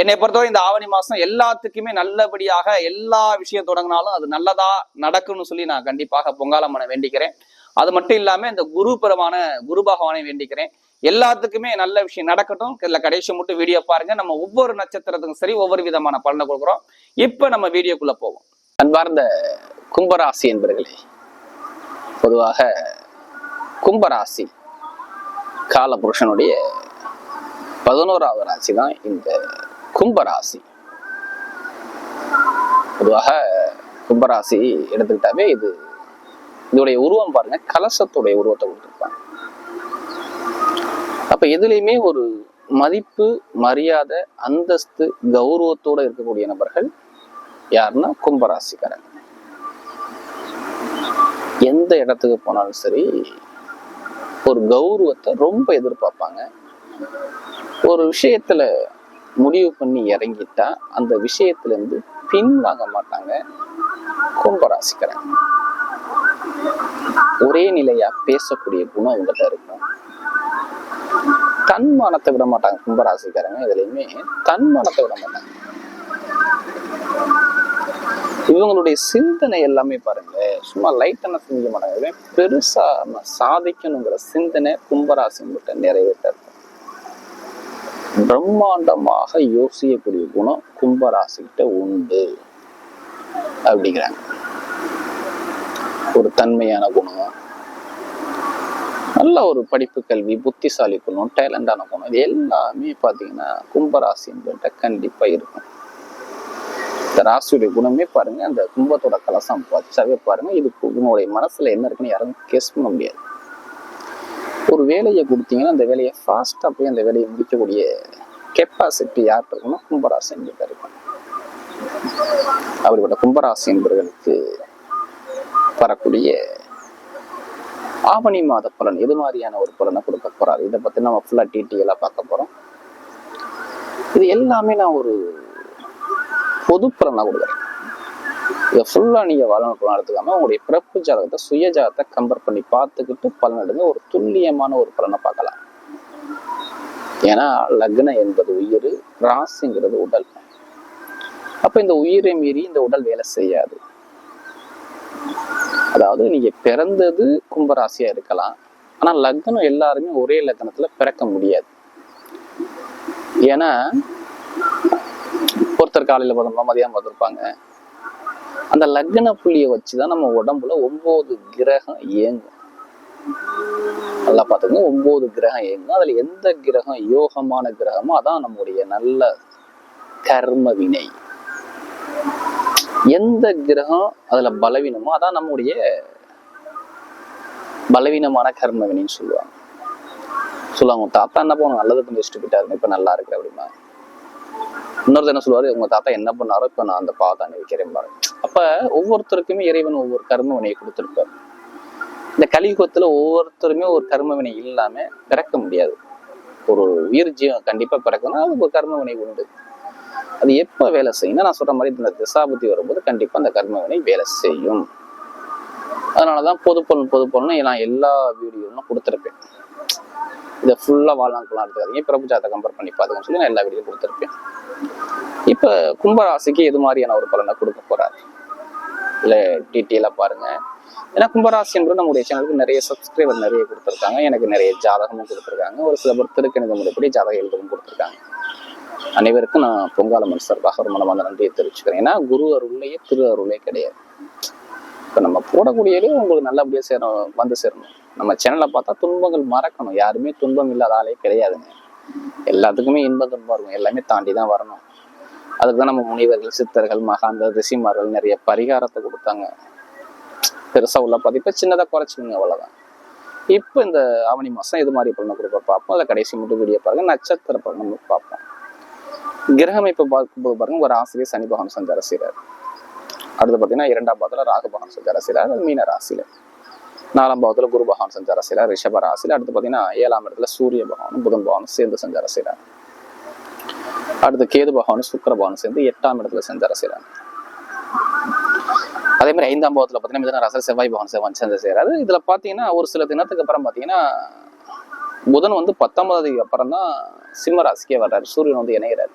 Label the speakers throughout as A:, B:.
A: என்னை பொறுத்தவரை இந்த ஆவணி மாசம் எல்லாத்துக்குமே நல்லபடியாக எல்லா விஷயம் தொடங்கினாலும் அது நல்லதா நடக்கும்னு சொல்லி நான் கண்டிப்பாக பொங்காலம்மனை வேண்டிக்கிறேன். அது மட்டும் இல்லாம இந்த குருபரமான குரு பகவானை வேண்டிக்கிறேன். எல்லாத்துக்குமே நல்ல விஷயம் நடக்கட்டும். இதுல கடைசி மட்டும் வீடியோ பாருங்க. நம்ம ஒவ்வொரு நட்சத்திரத்துக்கும் சரி ஒவ்வொரு விதமான பலனை கொடுக்குறோம். இப்ப நம்ம வீடியோக்குள்ள போவோம். அன்பார்ந்த கும்பராசி என்பர்களே பொதுவாக கும்பராசி காலபுருஷனுடைய பதினோராவது ராசி தான் இந்த கும்பராசி. பொதுவாக கும்பராசி எடுத்துக்கிட்டாவே இது இதோடைய உருவம் பாருங்க கலசத்துடைய உருவத்தை கொடுத்துருப்பாங்க. அப்ப எதுலையுமே ஒரு மதிப்பு மரியாதை அந்தஸ்து கௌரவத்தோட இருக்கக்கூடிய நபர்கள் யாருன்னா கும்பராசிக்காரங்க. எந்த இடத்துக்கு போனாலும் சரி ஒரு கௌரவத்தை ரொம்ப எதிர்பார்ப்பாங்க. ஒரு விஷயத்துல முடிவு பண்ணி இறங்கிட்டா அந்த விஷயத்துல இருந்து பின் வாங்க மாட்டாங்க கும்பராசிக்காரங்க ஒரே நிலையா பேசக்கூடிய குணம் உங்கள்கிட்ட இருக்கும். தன்மானத்தை விட மாட்டாங்க கும்பராசிக்காரங்க இதுலயுமே தன்மானத்தை விட மாட்டாங்க. இவங்களுடைய சிந்தனை எல்லாமே பாருங்க சும்மா லைட்டான சிந்திக்க மாட்டாங்க பெருசா நம்ம சாதிக்கணுங்கிற சிந்தனை கும்பராசிங்கிட்ட நிறைவேற்ற இருக்கும். பிரம்மாண்டமாக யோசிக்கக்கூடிய குணம் கும்பராசிக்கிட்ட உண்டு அப்படிங்கிறாங்க. ஒரு தன்மையான குணம் நல்ல ஒரு படிப்பு கல்வி புத்திசாலி குணம் டேலண்டான குணம் இது எல்லாமே பார்த்தீங்கன்னா கும்பராசி கண்டிப்பாக இருக்கும். இந்த ராசியுடைய குணமே பாருங்க அந்த கும்பத்தோட கலசம் வச்சாவே பாருங்க இது உங்களுடைய மனசுல என்ன இருக்குன்னு யாரும் கேஸ் பண்ண முடியாது. ஒரு வேலையை கொடுத்தீங்கன்னா அந்த வேலையை ஃபாஸ்ட்டாக போய் அந்த வேலையை முடிக்கக்கூடிய கெப்பாசிட்டி யார்கிட்ட இருக்கணும் கும்பராசி என்பது இருக்கும் அப்படிப்பட்ட கும்பராசி என்பவர்களுக்கு வரக்கூடிய ஆவணி மாத பலன் எது மாதிரியான ஒரு பலனை கொடுக்க போறாரு? இதை பத்தி நம்ம ஃபுல்லா டீட்டெயிலா பார்க்க போறோம். இது எல்லாமே நான் ஒரு பொது பலனா கொடுக்குறேன். இதை ஃபுல்லா நீங்க வளர்க்கணும் எடுத்துக்காம உங்களுடைய பிறப்பு ஜாதகத்தை சுய ஜாதகத்தை கம்பேர் பண்ணி பார்த்துக்கிட்டு பலன் எடுங்க ஒரு துல்லியமான ஒரு பலனை பார்க்கலாம். ஏன்னா லக்னம் என்பது உயிர் ராசிங்கிறது உடல். அப்ப இந்த உயிரை மீறி இந்த உடல் வேலை செய்யாது.
B: அதாவது நீங்க பிறந்தது கும்பராசியா இருக்கலாம். ஆனா லக்னம் எல்லாருமே ஒரே லக்னத்துல பிறக்க முடியாது. ஏன்னா ஒருத்தர் காலையில பார்த்தோம்னா மதியம் வந்திருப்பாங்க. அந்த லக்ன புள்ளியை வச்சுதான் நம்ம உடம்புல ஒன்பது கிரகம் இயங்கும். நல்லா பார்த்துக்கோங்க ஒன்பது கிரகம் இயங்கும். அதுல எந்த கிரகம் யோகமான கிரகமோ அதான் நம்முடைய நல்ல கர்ம வினை. எந்த கிரகம் அதுல பலவீனமோ அதான் நம்முடைய பலவீனமான கர்ம வினைன்னு சொல்லுவாங்க. சொல்லுவாங்க உங்க தாத்தா என்ன பண்ணுவோம் நல்லது பண்ணி வச்சுட்டு போயிட்டாரு. இப்ப நல்லா இருக்கு அப்படின்னா இன்னொருத்தர் என்ன சொல்லுவாரு? உங்க தாத்தா என்ன பண்ணாரோ இப்ப நான் அந்த பாவத்தை அனுபவிக்கிறேன் பாருங்க. அப்ப ஒவ்வொருத்தருக்குமே இறைவன் ஒவ்வொரு கர்ம வினையை கொடுத்துருப்பார். இந்த கலியுகத்துல ஒவ்வொருத்தருமே ஒரு கர்ம வினை இல்லாம பிறக்க முடியாது. ஒரு உயிர் ஜீவன் கண்டிப்பா பிறக்கணும் அது ஒரு கர்ம வினை உண்டு. அது எப்ப வேலை செய்யும்னா நான் சொல்ற மாதிரி இந்த திசாபுத்தி வரும்போது கண்டிப்பா அந்த கர்ம வினை வேலை செய்யும். அதனாலதான் பொதுப்பொருள் பொதுப்பொருள்னு நான் எல்லா வீடியோலும் கொடுத்துருப்பேன். இதை ஃபுல்லா வாழ்நாட்கள்லாம் எடுத்துக்காதீங்க. பிறப்பு ஜாத்தை கம்பேர் பண்ணி பார்த்துக்கன்னு சொல்லி நான் எல்லா வீடியோ கொடுத்துருப்பேன். இப்ப கும்பராசிக்கு எது மாதிரியான ஒரு பலனை கொடுக்க போறாரு? இல்லை டீட்டெயிலாக பாருங்கள் ஏன்னா கும்பராசி என்பது நம்முடைய சேனலுக்கு நிறைய சப்ஸ்கிரைபர் நிறைய கொடுத்துருக்காங்க. எனக்கு நிறைய ஜாதகமும் கொடுத்துருக்காங்க. ஒரு சில பேர் திருக்கணித முறைப்படி ஜாதக எழுதவும் கொடுத்துருக்காங்க. அனைவருக்கும் நான் பொங்காலம்மன் சார்பாக ஒரு மனமார்ந்த நன்றியை தெரிவிச்சுக்கிறேன். ஏன்னா குரு அருளையே திரு அருளே கிடையாது. இப்போ நம்ம போடக்கூடியதே உங்களுக்கு நல்லபடியாக சேரும் வந்து சேரணும். நம்ம சேனலை பார்த்தா துன்பங்கள் மறக்கணும். யாருமே துன்பம் இல்லாத ஆளே கிடையாதுங்க. எல்லாத்துக்குமே இன்பம் துன்பம் இருக்கும். எல்லாமே தாண்டி தான் வரணும். அதுக்கு தான் நம்ம முனிவர்கள் சித்தர்கள் மகான்கள் ரிஷிமார்கள் நிறைய பரிகாரத்தை கொடுத்தாங்க. பெருசா உள்ள பதிப்பை சின்னதாக குறைச்சிக்கோங்க அவ்வளவுதான். இப்போ இந்த ஆவணி மாசம் இது மாதிரி பலனை கொடுக்க பார்ப்போம்? அதை கடைசி மட்டும் வீடியோ பாருங்க நட்சத்திர பலன் பார்ப்போம். கிரகம் இப்ப பார்க்கும்போது பாருங்க ஒரு ஆசிரியர் சனி பகவான் சஞ்சார செய்கிறார் அடுத்து பார்த்தீங்கன்னா இரண்டாம் பாவத்துல ராகு பகவான் சஞ்சார செய்கிறார் மீன ராசியில். நாலாம் பாவத்தில் குரு பகவான் சஞ்சார செய்கிறார் ரிஷப ராசியில். அடுத்து பார்த்தீங்கன்னா ஏழாம் இடத்துல சூரிய பகவான் புதன் பகவான் சேர்ந்து சஞ்சார செய்கிறார் அடுத்து கேது பகவானும் சுக்கர பகவானும் சேர்ந்து எட்டாம் இடத்துல சேர்ந்து அரசியலாங்க. அதே மாதிரி ஐந்தாம் பாவத்தில் பார்த்தீங்கன்னா மிதன செவ்வாய் பகவான் செவ்வாய் சேர்ந்து செய்கிறாரு இதுல பார்த்தீங்கன்னா ஒரு சில தினத்துக்கு அப்புறம் பார்த்தீங்கன்னா புதன் வந்து பத்தாம் தேதிக்கு அப்புறம் தான் சிம்ம ராசிக்கே வர்றாரு. சூரியன் வந்து இணைகிறாரு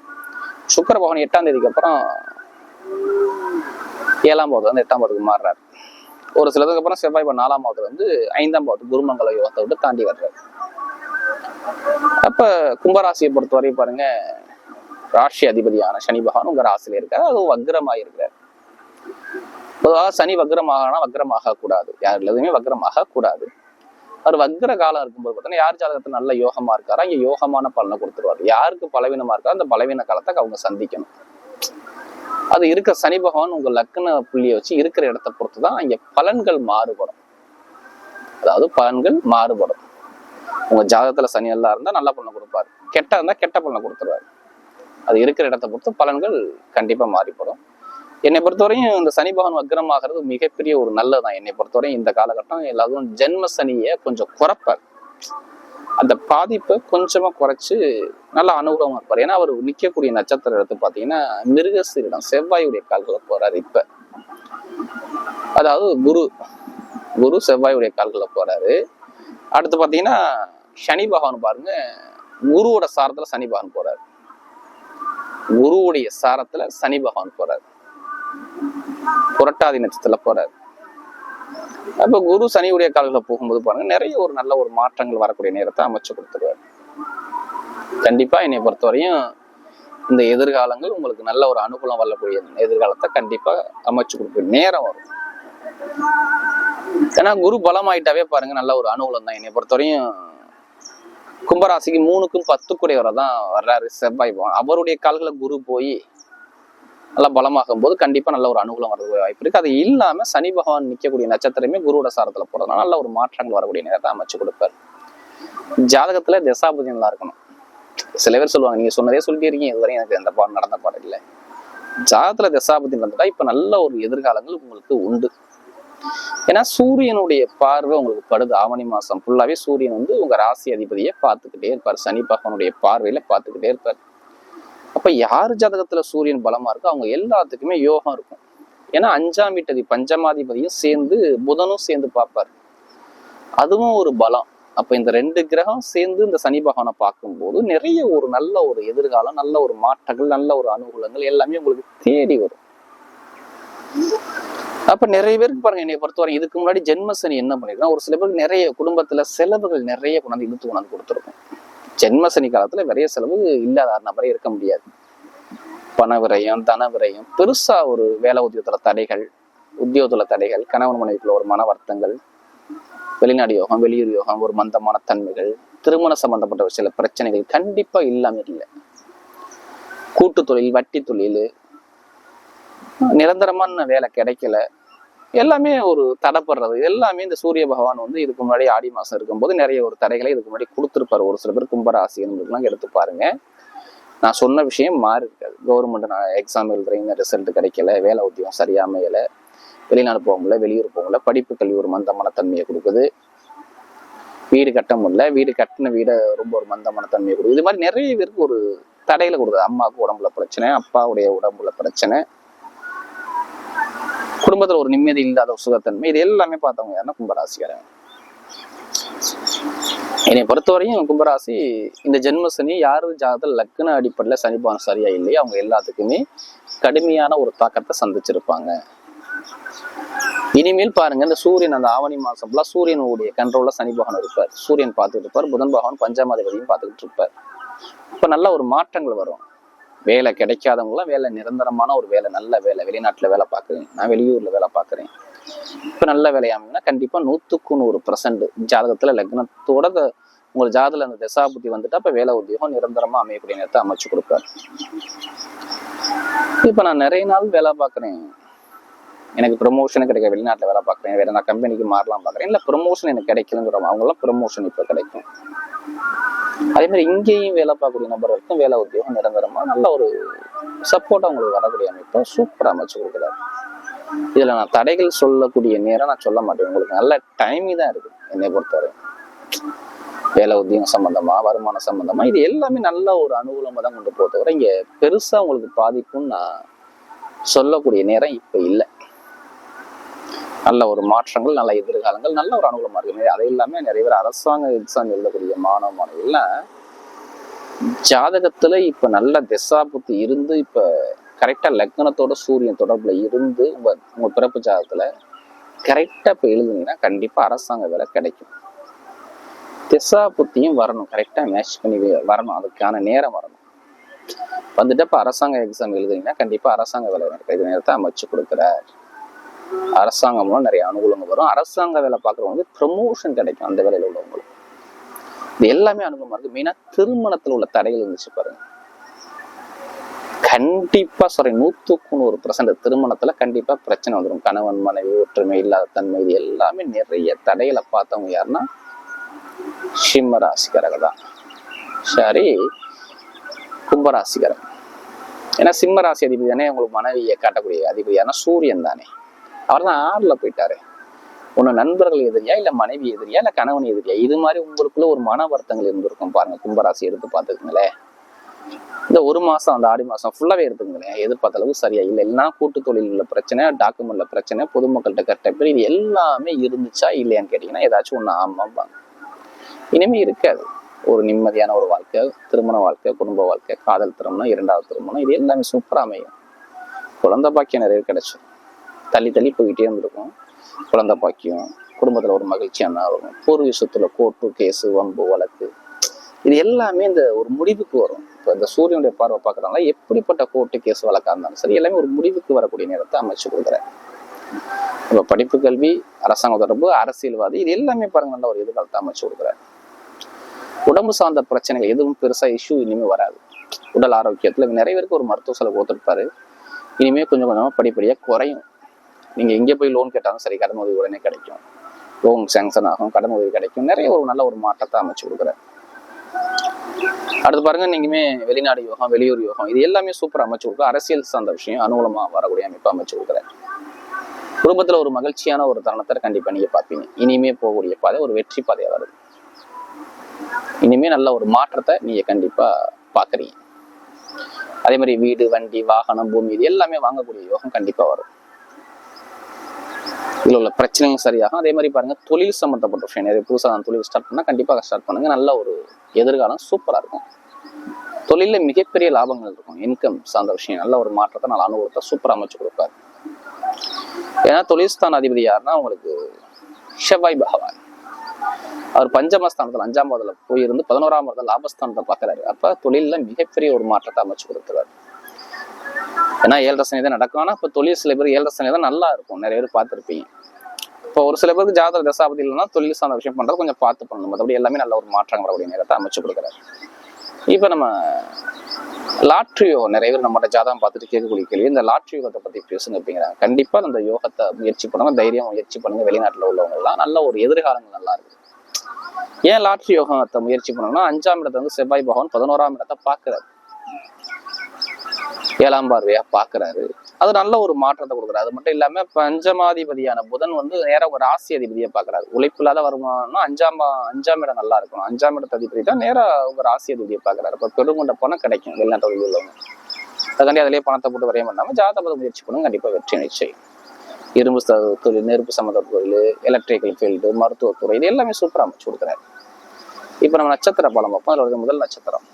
B: சுக்கர பகவான் எட்டாம் தேதிக்கு அப்புறம் ஏழாம் பாவத்துல வந்து எட்டாம் பாவத்துக்கு மாறுறாரு. ஒரு சிலதுக்கு அப்புறம் செவ்வாய் பகவான் நாலாம் பாவத்துல வந்து ஐந்தாம் பாவத்து குருமங்கல யோகத்தை விட்டு தாண்டி வர்றாரு. அப்ப கும்பராசியை பொறுத்தவரை பாருங்க ராசி அதிபதியான சனி பகவான் உங்க ராசியில இருக்காரு. அது வக்ரமாக இருக்கிறார். பொதுவாக சனி வக்ரமாகனா வக்ரமாக கூடாது யார் எதுவுமே வக்ரமாக கூடாது அவர் வக்ர காலம் இருக்கும்போது பார்த்தீங்கன்னா யார் ஜாதகத்துல நல்ல யோகமா இருக்காரோ அங்க யோகமான பலனை கொடுத்துருவாரு. யாருக்கு பலவீனமா இருக்கோ அந்த பலவீன காலத்தை அவங்க சந்திக்கணும். அது இருக்க சனி பகவான் உங்க லக்ன புள்ளியை வச்சு இருக்கிற இடத்தை பொறுத்து தான் இங்க பலன்கள் மாறுபடும். அதாவது பலன்கள் மாறுபடும். உங்க ஜாதகத்துல சனி நல்லா இருந்தா நல்ல பலனை கொடுப்பாரு. கெட்ட இருந்தா கெட்ட பலனை கொடுத்துருவாரு. அது இருக்கிற இடத்தை பொறுத்து பலன்கள் கண்டிப்பாக மாறிப்படும். என்னை பொறுத்தவரையும் இந்த சனி பகவான் வக்ரமாகிறது மிகப்பெரிய ஒரு நல்லதான் என்னை பொறுத்தவரையும் இந்த காலகட்டம் எல்லாரும் ஜென்ம சனியை கொஞ்சம் குறைப்பார். அந்த பாதிப்பை கொஞ்சமாக குறைச்சு நல்ல அனுகூலமாக இருப்பார். ஏன்னா அவர் நிற்கக்கூடிய நட்சத்திரம் எடுத்து பார்த்தீங்கன்னா மிருகசீரிடம் செவ்வாயுடைய கால்களை போறார் இப்போ. அதாவது குரு குரு செவ்வாயுடைய கால்களை போறாரு. அடுத்து பார்த்தீங்கன்னா சனி பகவான் பாருங்க குருவோட சாரத்தில் சனி பகவான் போறாரு. குருவுடைய சாரத்துல சனி பகவான் போறார். புரட்டாதி நட்சத்திரத்துல போறார். அப்ப குரு சனியுடைய கால்களை போகும்போது பாருங்க நிறைய ஒரு நல்ல ஒரு மாற்றங்கள் வரக்கூடிய நேரத்தை அமைச்சு கொடுத்துருவாரு. கண்டிப்பா என்னை பொறுத்தவரையும் இந்த எதிர்காலங்கள் உங்களுக்கு நல்ல ஒரு அனுகூலம் வரக்கூடிய எதிர்காலத்தை கண்டிப்பா அமைச்சு கொடுக்க நேரம் வரும். ஏன்னா குரு பலமாயிட்டாவே பாருங்க நல்ல ஒரு அனுகூலம் தான். என்னை பொறுத்தவரையும் கும்பராசிக்கு மூணுக்கும் பத்துக்குடையவரை தான் வர்றாரு. செவ்வாய் அவருடைய கால்களை குரு போய் நல்லா பலமாகும் போது கண்டிப்பா நல்ல ஒரு அனுகூலம் வரது வாய்ப்பு இருக்கு. அது இல்லாம சனி பகவான் நிற்கக்கூடிய நட்சத்திரமே குருவோட சாரத்துல போறதுனால நல்ல ஒரு மாற்றங்கள் வரக்கூடிய நேரத்தை அமைச்சு கொடுப்பாரு. ஜாதகத்துல தசாபதி நல்லா இருக்கணும். சில பேர் சொல்லுவாங்க நீங்க சொன்னதே சொல்லியிருக்கீங்க இருக்கீங்க இதுவரையும் எனக்கு எந்த பாடம் நடந்த பாடம் இல்லை. ஜாதகத்துல தசாபதி நடந்துட்டா இப்ப நல்ல ஒரு எதிர்காலங்கள் உங்களுக்கு உண்டு. ஏன்னா சூரியனுடைய பார்வை உங்களுக்கு படுது. ஆவணி மாசம் ஃபுல்லாவே சூரியன் வந்து உங்க ராசி அதிபதியை பார்த்துக்கிட்டே இருப்பார். சனி பகவனுடைய பார்வையில பார்த்துக்கிட்டே இருப்பார். அப்ப யார் ஜாதகத்துல சூரியன் பலமா இருக்கோ அவங்க எல்லாத்துக்குமே யோகம் இருக்கும். ஏன்னா அஞ்சாம் வீட்டதி பஞ்சமாதிபதியும் சேர்ந்து புதனும் சேர்ந்து பார்ப்பார். அதுவும் ஒரு பலம். அப்ப இந்த ரெண்டு கிரகம் சேர்ந்து இந்த சனி பகவானை பார்க்கும்போது நிறைய ஒரு நல்ல ஒரு எதிர்காலம் நல்ல ஒரு மாற்றங்கள் நல்ல ஒரு அனுகூலங்கள் எல்லாமே உங்களுக்கு தேடி வரும். அப்ப நிறைய பேருக்கு பாருங்க என்னை பொறுத்தவரை இதுக்கு முன்னாடி ஜென்மசனி என்ன பண்ணிருக்கா ஒரு சில பேருக்கு நிறைய குடும்பத்துல செலவுகள் நிறைய கொண்டாந்து இழுத்து கொண்டாந்து கொடுத்துருக்கும். ஜென்மசனி காலத்துல நிறைய செலவு இல்லாத நபரே இருக்க முடியாது. பண விரயம் தன விரயம் பெருசா ஒரு வேலை உத்தியோகத்துல தடைகள் உத்தியோகத்துல தடைகள் கணவன் மனைவிக்குள்ள ஒரு மன வருத்தங்கள் வெளிநாடு யோகம் வெளியூர் யோகம் ஒரு மந்தமான தன்மைகள் திருமண சம்பந்தப்பட்ட ஒரு சில பிரச்சனைகள் கண்டிப்பா இல்லாம இல்லை. கூட்டு தொழில் வட்டி தொழில் நிரந்தரமான வேலை கிடைக்கல. எல்லாமே ஒரு தடைப்படுறது. எல்லாமே இந்த சூரிய பகவான் வந்து இதுக்கு முன்னாடி ஆடி மாசம் இருக்கும்போது நிறைய ஒரு தடைகளை இதுக்கு முன்னாடி கொடுத்துருப்பாரு. ஒரு சில பேர் கும்பராசி எடுத்து பாருங்க. நான் சொன்ன விஷயம் மாறி இருக்காது. கவர்மெண்ட் நான் எக்ஸாம் எழுதுறேன் ரிசல்ட் கிடைக்கல வேலை உத்தியம் சரியா அமையல வெளிநாடு போக முடியல வெளியூர் போக முடியல படிப்பு கல்வி ஒரு மந்தமான தன்மையை கொடுக்குது. வீடு கட்ட முடியல வீடு கட்டின வீடை ரொம்ப ஒரு மந்தமான தன்மையை கொடுக்குது. இது மாதிரி நிறைய பேருக்கு ஒரு தடையில கொடுக்குது. அம்மாவுக்கு உடம்புல பிரச்சனை அப்பாவுடைய உடம்புல பிரச்சனை. குடும்பத்தில் ஒரு நிம்மதி இல்லாத ஒரு சுகத்தன்மை இது எல்லாமே பார்த்தவங்க யாருன்னா கும்பராசிக்காரங்க. என்னை பொறுத்தவரையும் கும்பராசி இந்த ஜென்ம சனி யாரு ஜாதகத்தில் லக்ன அடிப்படையில் சனிபானம் சரியா இல்லையோ அவங்க எல்லாத்துக்குமே கடுமையான ஒரு தாக்கத்தை சந்திச்சிருப்பாங்க. இனிமேல் பாருங்க இந்த சூரியன் அந்த ஆவணி மாசம் ஃபுல்லாக சூரியனுடைய கண்ட்ரோல்ல சனி பகவான் இருப்பார். சூரியன் பார்த்துட்டு இருப்பார் புதன் பகவான் பஞ்சாமாதிபதியும் பார்த்துக்கிட்டு இருப்பார். இப்ப நல்ல ஒரு மாற்றங்கள் வரும். வேலை கிடைக்காதவங்களாம் வேலை நிரந்தரமான ஒரு வேலை நல்ல வேலை. வெளிநாட்டில் வேலை பார்க்குறேன். நான் வெளியூரில் வேலை பார்க்குறேன். இப்போ நல்ல வேலை அமைனா கண்டிப்பாக நூற்றுக்கு நூறு பர்சன்ட் ஜாதகத்தில் லக்னத்தோட உங்கள் ஜாதகத்தில் அந்த தசாபுத்தி வந்துட்டு அப்போ வேலை உத்தியோகம் நிரந்தரமாக அமையக்கூடிய நேரத்தை அமைச்சு கொடுப்பாரு. இப்போ நான் நிறைய நாள் வேலை பார்க்குறேன். எனக்கு ப்ரொமோஷன் கிடைக்க வெளிநாட்டில் வேலை பார்க்குறேன். வேறு நான் கம்பெனிக்கு மாறலாம் பார்க்குறேன். இல்லை ப்ரொமோஷன் எனக்கு கிடைக்கலங்கிறோம் அவங்களாம் ப்ரொமோஷன் இப்போ கிடைக்கும். அதே மாதிரி இங்கேயும் வேலை பார்க்கக்கூடிய நபர்களுக்கும் வேலை உத்தியோகம் நிரந்தரமா நல்ல ஒரு சப்போர்ட் அவங்களுக்கு வரக்கூடிய அமைப்பை சூப்பராக அமைச்சு கொடுக்குறாரு. இதுல நான் தடைகள் சொல்லக்கூடிய நேரம் நான் சொல்ல மாட்டேன். உங்களுக்கு நல்ல டைமிங் தான் இருக்கு என்னை பொறுத்தவரை. வேலை உத்தியம் சம்பந்தமா வருமானம் சம்பந்தமா இது எல்லாமே நல்ல ஒரு அனுகூலமா தான் கொண்டு போகிறத தவிர இங்க பெருசா உங்களுக்கு பாதிப்புன்னு நான் சொல்லக்கூடிய நேரம் இப்ப இல்லை. நல்ல ஒரு மாற்றங்கள் நல்ல எதிர்காலங்கள் நல்ல ஒரு அனுகூலமாக இருக்கு அது எல்லாமே நிறைய பேர் அரசாங்க எக்ஸாம் எழுதக்கூடிய மாணவ மாணவிகள்லாம் ஜாதகத்துல இப்ப நல்ல திசா புத்தி இருந்து இப்ப கரெக்டா லக்னத்தோட சூரியன் தொடர்புல இருந்து உங்க உங்க பிறப்பு ஜாதகத்துல கரெக்டா இப்ப எழுதுனீங்கன்னா கண்டிப்பா அரசாங்க வேலை கிடைக்கும். திசா புத்தியும் வரணும் கரெக்டா மேட்ச் பண்ணி வரணும் அதுக்கான நேரம் வரணும். வந்துட்டு இப்ப அரசாங்க எக்ஸாம் எழுதுனீங்கன்னா கண்டிப்பா அரசாங்க வேலை கிடைக்கிற நேரத்தை அமைச்சு கொடுக்குறாரு. அரசாங்கம் மூலம் நிறைய அனுகூலங்கள் வரும். அரசாங்க வேலை பார்க்குறவங்களுக்கு ப்ரமோஷன் கிடைக்கும் அந்த வேலையில உள்ளவங்களுக்கு. இது எல்லாமே அனுகூலமாக இருக்கு. மெயினா திருமணத்தில் உள்ள தடைகள் இருந்துச்சு பாருங்க. கண்டிப்பா சொல்றேன் நூத்துக்கு நூறு பர்சன்ட் திருமணத்துல கண்டிப்பா பிரச்சனை வந்துடும் கணவன் மனைவி ஒற்றுமை இல்லாத தன்மை இது எல்லாமே நிறைய தடைகளை பார்த்தவங்க யாருன்னா சிம்மராசிக்காரங்க தான். சரி கும்பராசிக்காரங்க. ஏன்னா சிம்ம ராசி அதிபதி தானே உங்களுக்கு மனைவியை காட்டக்கூடிய அதிபதி யாருன்னா சூரியன் தானே. அவர் தான் ஆறுல போயிட்டாரு. உன்னை நண்பர்கள் எதிரியா இல்ல மனைவி எதிரியா இல்ல கணவன் எதிரியா? இது மாதிரி உங்களுக்குள்ள ஒரு மன வருத்தங்கள் இருந்திருக்கும் பாருங்க கும்பராசி எடுத்து பார்த்துக்குங்களேன். இந்த ஒரு மாசம் அந்த ஆடி மாசம் ஃபுல்லாவே எடுத்துங்களேன் எதிர்பார்த்த அளவு சரியா இல்லை. எல்லாம் கூட்டு தொழில் பிரச்சனை டாக்குமெண்ட்ல பிரச்சனை பொதுமக்கள்கிட்ட கட்ட பேர் இது எல்லாமே இருந்துச்சா இல்லையான்னு கேட்டீங்கன்னா ஏதாச்சும் ஒண்ணு ஆமாம்பாங்க இனிமே இருக்காது. ஒரு நிம்மதியான ஒரு வாழ்க்கை திருமண வாழ்க்கை குடும்ப வாழ்க்கை காதல் திருமணம் இரண்டாவது திருமணம் இது எல்லாமே சூப்பராக அமையும். குழந்தை பாக்கியம் நிறைய கிடைச்சிடும் தள்ளி தள்ளி போய்கிட்டே இருந்திருக்கும். குழந்தை பாக்கியம் குடும்பத்தில் ஒரு மகிழ்ச்சியான வரும் பூர்வீக சொத்துல கோர்ட்டு கேஸு வம்பு வழக்கு. இது எல்லாமே இந்த ஒரு முடிவுக்கு வரும். இப்போ இந்த சூரியனுடைய பார்வை பார்க்குறாங்களா எப்படிப்பட்ட கோர்ட்டு கேஸ் வழக்காக இருந்தாலும் சரி எல்லாமே ஒரு முடிவுக்கு வரக்கூடிய நேரத்தை அமைச்சு கொடுக்குறேன். இப்போ படிப்பு கல்வி அரசாங்க தொடர்பு அரசியல்வாதி இது எல்லாமே பாருங்க நல்ல ஒரு எதிர்காலத்தை அமைச்சு கொடுக்குறேன். உடம்பு சார்ந்த பிரச்சனைகள் எதுவும் பெருசாக இஷ்யூ இனிமேல் வராது. உடல் ஆரோக்கியத்தில் நிறைய பேருக்கு ஒரு மருத்துவ செலவு கொடுத்துருப்பாரு. இனிமேல் கொஞ்சம் கொஞ்சமாக படிப்படியாக குறையும். நீங்க எங்கே போய் லோன் கேட்டாலும் சரி கடன் உதவி உடனே கிடைக்கும். லோன் சேங்ஷன் ஆகும் கடன் உதவி கிடைக்கும். நிறைய ஒரு நல்ல ஒரு மாற்றத்தை அமைச்சு கொடுக்குறேன் அடுத்து பாருங்க நீங்குமே வெளிநாடு யோகம் வெளியூர் யோகம் இது எல்லாமே சூப்பர் அமைச்சு கொடுக்குறேன் அரசியல் சார்ந்த விஷயம் அனுகூலமா வரக்கூடிய அமைப்பு அமைச்சு கொடுக்குறேன் குடும்பத்துல ஒரு மகிழ்ச்சியான ஒரு தருணத்தை கண்டிப்பா நீங்க பார்ப்பீங்க. இனிமே போகக்கூடிய பாதை ஒரு வெற்றி பாதையா வருது. இனிமே நல்ல ஒரு மாற்றத்தை நீங்க கண்டிப்பா பாக்குறீங்க அதே மாதிரி வீடு வண்டி வாகனம் பூமி இது எல்லாமே வாங்கக்கூடிய யோகம் கண்டிப்பா வரும். இதில் உள்ள பிரச்சனையும் சரியாகும். அதே மாதிரி பாருங்க தொழில் சம்மந்தப்பட்ட விஷயம். நிறைய புதுசாக நான் தொழில் ஸ்டார்ட் பண்ணால் கண்டிப்பாக ஸ்டார்ட் பண்ணுங்கள் நல்ல ஒரு எதிர்காலம் சூப்பரா இருக்கும். தொழில மிகப்பெரிய லாபங்கள் இருக்கும். இன்கம் சார்ந்த விஷயம். நல்ல ஒரு மாற்றத்தை நல்ல அனுபவத்தை சூப்பரா அமைச்சு கொடுப்பாரு. ஏன்னா தொழில்ஸ்தான் அதிபதி யாருன்னா உங்களுக்கு செவ்வாய் பகவான். அவர் பஞ்சமஸ்தானத்தில் அஞ்சாம் பாதத்துல போயிருந்து பதினோராம் பாதத்தில் லாபஸ்தானத்தை பார்க்குறாரு. அப்போ தொழில்ல மிகப்பெரிய ஒரு மாற்றத்தை அமைச்சு கொடுக்குறாரு ஏன்னா ஏழரை சனி தான் நடக்கும். ஆனால் இப்போ தொழில் சில பேர் ஏழரை சனி தான் நல்லா இருக்கும். நிறைய பேர் பார்த்துருப்பீங்க. இப்போ ஒரு சில பேருக்கு ஜாதக தசாபதி இல்லைன்னா தொழில் சார்ந்த விஷயம் பண்ணுறது கொஞ்சம் பார்த்து பண்ணணும். மற்றபடி எல்லாமே நல்ல ஒரு மாற்றம் வரக்கூடிய நேரத்தை அமைச்சு கொடுக்குறாரு. இப்போ நம்ம லாட்ரி யோகம் நிறைய பேர் நம்மளோட ஜாதகம் பார்த்துட்டு கேட்கக்கூடிய கேள்வி இந்த லாட்ரி யோகத்தை பற்றி பேசுங்க அப்படிங்கிறாங்க. கண்டிப்பா அந்த யோகத்தை முயற்சி பண்ணுங்க தைரியம் முயற்சி பண்ணுங்க. வெளிநாட்டுல உள்ளவங்க எல்லாம் நல்ல ஒரு எதிர்காலங்கள் நல்லா இருக்கு. ஏன் லாட்ரி யோகத்தை முயற்சி பண்ணணும்னா அஞ்சாம் இடத்தை வந்து செவ்வாய் பகவான் பதினோராம் இடத்தை பார்க்குறாரு. ஏழாம் பார்வையா பாக்குறாரு அது நல்ல ஒரு மாற்றத்தை கொடுக்குறாரு. அது மட்டும் இல்லாம பஞ்சமாதிபதியான புதன் வந்து நேரா ஒரு ராசி அதிபதியை பாக்குறாரு உழைப்பு இல்லாத வருமானம்னா அஞ்சாம் அஞ்சாம் இடம் நல்லா இருக்கணும். அஞ்சாம் இடத்த அதிபதி தான் நேரா ஒரு ராசி அதிபதியை பாக்குறாரு இப்ப பெருங்கொண்ட பணம் கிடைக்கும். வெளிநாட்டு உள்ளவங்க. அதுக்காண்டி அதிலேயே பணத்தை போட்டு வரைய பண்ணாம ஜாதபத முயற்சி பண்ணுங்க. கண்டிப்பா வெற்றி நிச்சயம். இரும்பு தொழில் நெருப்பு சம்மந்த தொழில் எலக்ட்ரிக்கல் ஃபீல்டு மருத்துவத்துறை இது எல்லாமே சூப்பராக அமைச்சு கொடுக்குறாரு. இப்போ நம்ம நட்சத்திர பலம் பார்ப்போம். அதில் முதல் நட்சத்திரம்.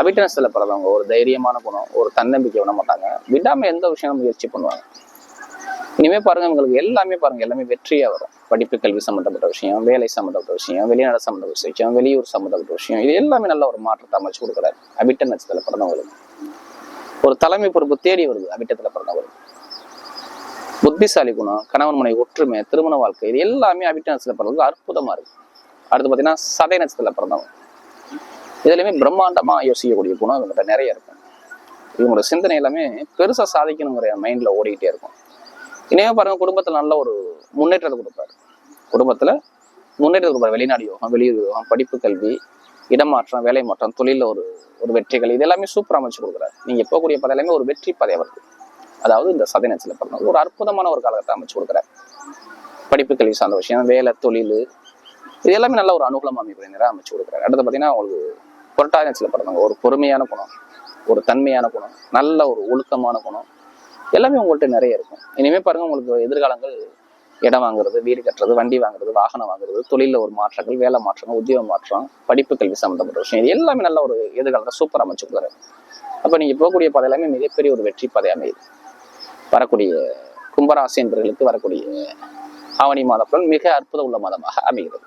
B: அபிட்டனஸ்ல பிறந்தவங்க ஒரு தைரியமான குணம் ஒரு தன்னம்பிக்கை விட மாட்டாங்க. விடாம எந்த விஷயம் முயற்சி பண்ணுவாங்க. இனிமே பாருங்க உங்களுக்கு எல்லாமே பாருங்க எல்லாமே வெற்றியாக வரும். படிப்பு கல்வி சம்மந்தப்பட்ட விஷயம் வேலை சம்மந்தப்பட்ட விஷயம் வெளிநாடு சம்மந்தப்பட்ட விஷயம் வெளியூர் சம்மந்தப்பட்ட விஷயம் இது எல்லாமே நல்ல ஒரு மாற்றத்தை அமைச்சு கொடுக்குறாரு. அபிட்ட நட்சத்திரத்துல பிறந்தவங்களுக்கு ஒரு தலைமை பொறுப்பு தேடி வருது அபிட்டத்தில் பிறந்தவங்களுக்கு புத்திசாலி குணம் கணவன் மனை ஒற்றுமை திருமண வாழ்க்கை இது எல்லாமே அபிட்ட நட்சத்திரத்துல பிறந்தவங்களுக்கு அற்புதமா இருக்கு. அடுத்து பாத்தீங்கன்னா சதை பிறந்தவங்க இதுலையுமே பிரம்மாண்டமா யோசிக்கக்கூடிய குணம் இவங்ககிட்ட நிறைய இருக்கும். இவங்களோட சிந்தனை எல்லாமே பெருசா சாதிக்கணுங்கிற மைண்ட்ல ஓடிக்கிட்டே இருக்கும். இனிமே பாருங்க குடும்பத்துல நல்ல ஒரு முன்னேற்றத்தை கொடுப்பாரு. குடும்பத்துல முன்னேற்றத்தை கொடுப்பாரு. வெளிநாடு யோகம் வெளியூர் யோகம் படிப்பு கல்வி இடமாற்றம் வேலை மாற்றம் தொழில ஒரு ஒரு வெற்றிகள் இது எல்லாமே அமைச்சு கொடுக்குறாரு. நீங்க போகக்கூடிய பதவி எல்லாமே ஒரு வெற்றி பதவி வருது. அதாவது இந்த சதனத்துல பிறந்த ஒரு அற்புதமான ஒரு காலகட்டத்தை அமைச்சு கொடுக்குறாரு. படிப்பு கல்வி சார்ந்த விஷயம் வேலை தொழில் இது எல்லாமே நல்ல ஒரு அனுகூலம் அமைப்பு நேரம் அமைச்சு கொடுக்குறாரு. அடுத்து பார்த்தீங்கன்னா உங்களுக்கு புரட்டாதினத்துல பிறந்தவங்க ஒரு பொறுமையான குணம் ஒரு தன்மையான குணம் நல்ல ஒரு ஒழுக்கமான குணம். எல்லாமே உங்கள்கிட்ட நிறைய இருக்கும். இனிமேல் பாருங்க உங்களுக்கு எதிர்காலங்கள் இடம் வாங்குறது வீடு கட்டுறது வண்டி வாங்குறது வாகனம் வாங்குறது தொழிலில் ஒரு மாற்றங்கள் வேலை மாற்றங்கள் உத்தியோக மாற்றம் படிப்பு கல்வி சம்மந்தப்பட்ட விஷயம். இது எல்லாமே நல்ல ஒரு எதிர்காலத்தை சூப்பர் அமைச்சு கொடுக்குறாரு அப்போ நீங்கள் போகக்கூடிய பாதை எல்லாமே மிகப்பெரிய ஒரு வெற்றி பாதை அமையுது. வரக்கூடிய கும்பராசி என்பவர்களுக்கு வரக்கூடிய ஆவணி மாதப்பலன் மிக அற்புத உள்ள மாதமாக அமைகிறது.